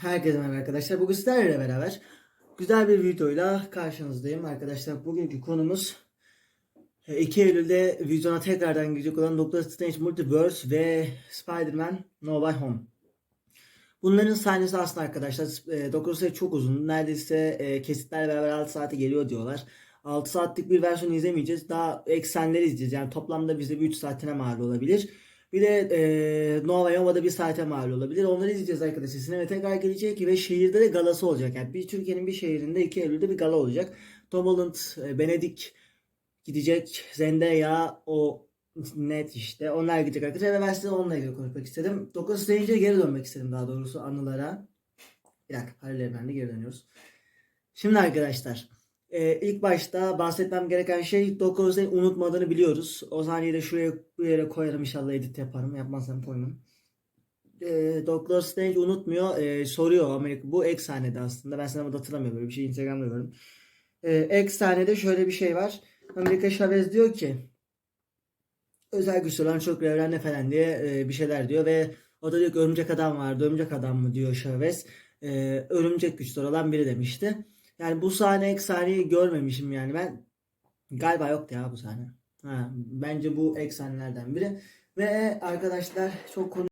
Herkese merhaba arkadaşlar. Bugün sizlerle beraber güzel bir videoyla karşınızdayım arkadaşlar. Bugünkü konumuz e, 2 Eylül'de vizyona tekrardan girecek olan Doctor Strange Multiverse ve Spider-Man No Way Home. Bunların sahnesi aslında arkadaşlar e, Doctor Strange çok uzun. Neredeyse e, kesitlerle beraber 6 saate geliyor diyorlar. 6 saatlik bir versiyon izlemeyeceğiz. Daha eksenleri izleyeceğiz. Yani toplamda bize bir 3 saatine mal olabilir. Bir de e, Nova Yova'da bir saate mal olabilir. Onları izleyeceğiz arkadaşlar. Sinema tekrar gelecek ve şehirde de galası olacak. Yani bir Türkiye'nin bir şehrinde 2 Eylül'de bir gala olacak. Tom Holland, e, Benedict gidecek. Zendaya o net işte. Onlar gidecek arkadaşlar ve ben size onunla ilgili konuşmak istedim. Doctor Strange'e geri dönmek istedim daha doğrusu anılara. Bir dakika paralel evrende geri dönüyoruz. Şimdi arkadaşlar e, ilk başta bahsetmem gereken şey Strange unutmadığını biliyoruz. O sahneyi de şuraya bir yere koyarım inşallah edit yaparım. Yapmazsam koymam. E, Doctor Strange unutmuyor. E, soruyor Amerika. Bu ek sahnede aslında. Ben sinemada hatırlamıyorum. Böyle bir şey Instagram'da gördüm. E, ek sahnede şöyle bir şey var. Amerika Chavez diyor ki özel güçlü olan çok evrende falan diye e, bir şeyler diyor ve o da diyor ki örümcek adam vardı. Örümcek adam mı diyor Chavez. E, örümcek güçlü olan biri demişti. Yani bu sahne ek sahneyi görmemişim yani ben. Galiba yoktu ya bu sahne. Ha, bence bu ek sahnelerden biri. Ve arkadaşlar çok konu